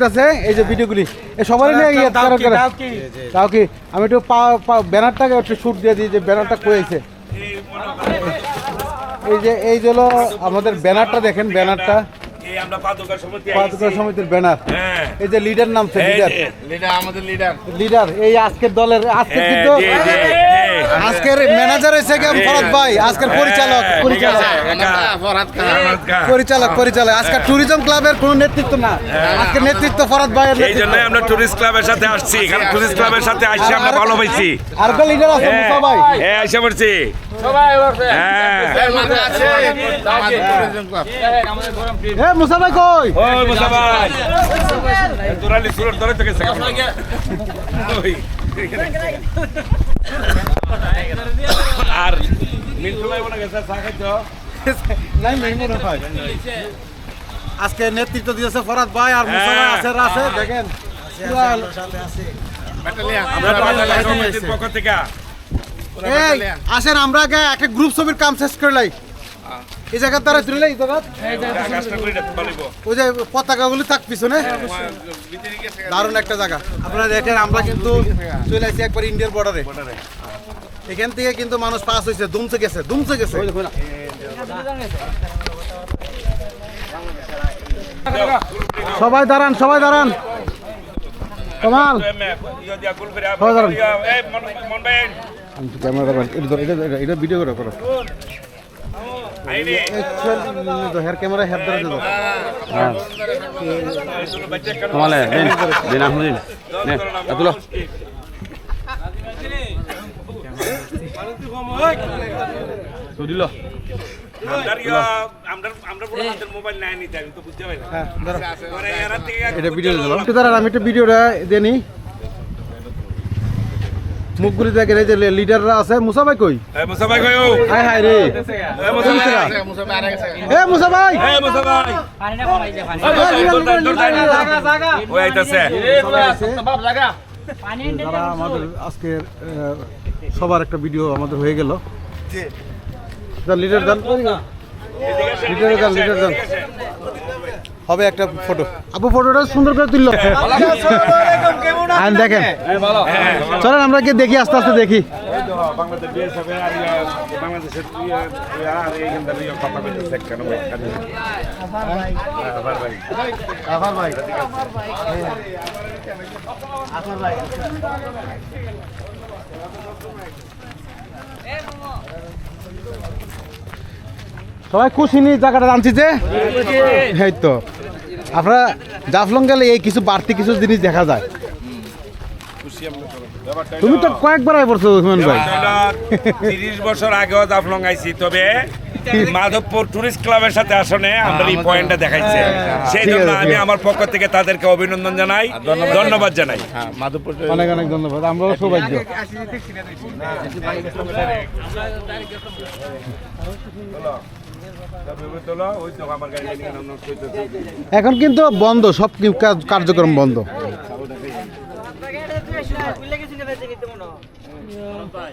আছে? এই যে ভিডিওগুলি। এই সবারই নিয়ে কি? তাও কি? আমি একটু ব্যানারটাকে একটু শুট দিয়ে দিই যে ব্যানারটা কয়েছে এই যে এই যে হলো আমাদের ব্যানারটা দেখেন ব্যানারটা। এই পাদুকা। সমিতির ব্যানার। হ্যাঁ। এই যে লিডার নামছে এই লিডার লিডার আমাদের লিডার লিডার এই আজকের দলের আজকে হ্যাঁ, কিন্তু। আজকের ম্যানেজার হয়েছে কি ফরাদ ভাই আজকের পরিচালক হ্যাঁ, পরিচালক। পরিচালক পরিচালক। আজকে ট্যুরিজম ক্লাবের কোনো নেতৃত্ব না। আজকে নেতৃত্ব ফরাদ ভাই এই জন্য আমরা ট্যুরিস্ট ক্লাবের সাথে আসছি। এখানে টুরিস্ট ক্লাবের সাথে আসছি আমরা ভালো পাইছি আর একটা লিডার আছে হ্যাঁ, মুসা ভাই। হ্যাঁ এসে পড়ছি। হ্যাঁ। এর মাঝে আছে আমাদের ট্যুরিজম ক্লাব এ মুসা ভাই কই? ওই মুসা ভাই। দুরালি সুরত ধরে গেছে ওই, আর আজকে নেতৃত্ব দিয়েছে ফরাদ ভাই আর মুসা আছে আছে দেখেন আসেন আমরা আগে একটা গ্রুপ ছবির কাম শেষ করে লাই। এই জায়গা তারা তুলে এই জায়গা ওই যে পতাকাগুলি থাক পিছনে। দারুণ একটা জায়গা। আপনারা দেখেন আমরা কিন্তু চলে আসছি একবার ইন্ডিয়ার বর্ডারে এখান থেকে কিন্তু মানুষ পাস হয়েছে দুমছে গেছে দুমছে গেছে। সবাই দাঁড়ান সবাই দাঁড়ান। কমাল। হ্যাঁ, দাঁড়ান। ক্যামেরা এটা ভিডিও করে করো। ক্যামেরা হেয়ার ধরে দিন দিন আহমদিন। নে তুলো তো দিল ইয়া হ্যাঁ মুখগুলি এই যে লিডাররা আছে মুসা ভাই কই মুসা ভাই হাই হাই রে মুসা ভাই আছে মুসা ভাই এ মুসা ভাই এই মুসা ভাই ওই আইতাছে যারা আমাদের আজকে সবার একটা ভিডিও আমাদের হয়ে গেল। লিডার দান লিডার দান লিডার দান হবে একটা ফটো। আপু ফটোটা সুন্দর করে তুললো। আর দেখেন। চলেন আমরা কি দেখি আস্তে আস্তে দেখি। বাংলাদেশ বিএসএফ আর ইয়া বাংলাদেশের সবাই খুশি জায়গাটা জানছি যে? এই তো। আপনারা জাফলং গেলে এই কিছু বাড়তি কিছু জিনিস দেখা যায়। তুমি তো কয়েকবার আয় পড়ছো ভাই। তিরিশ বছর আগেও জাফলং আইছি তবে মাধবপুর টুরিস্ট ক্লাবের সাথে আসনে আমরা এই পয়েন্টটা দেখাইছে। সেই জন্য আমি আমার পক্ষ থেকে তাদেরকে অভিনন্দন জানাই ধন্যবাদ। জানাই। হ্যাঁ মাধবপুর অনেক অনেক ধন্যবাদ। আমরাও সৌভাগ্য। এখন কিন্তু বন্ধ সব কি- কার্যক্রম বন্ধ। ভাই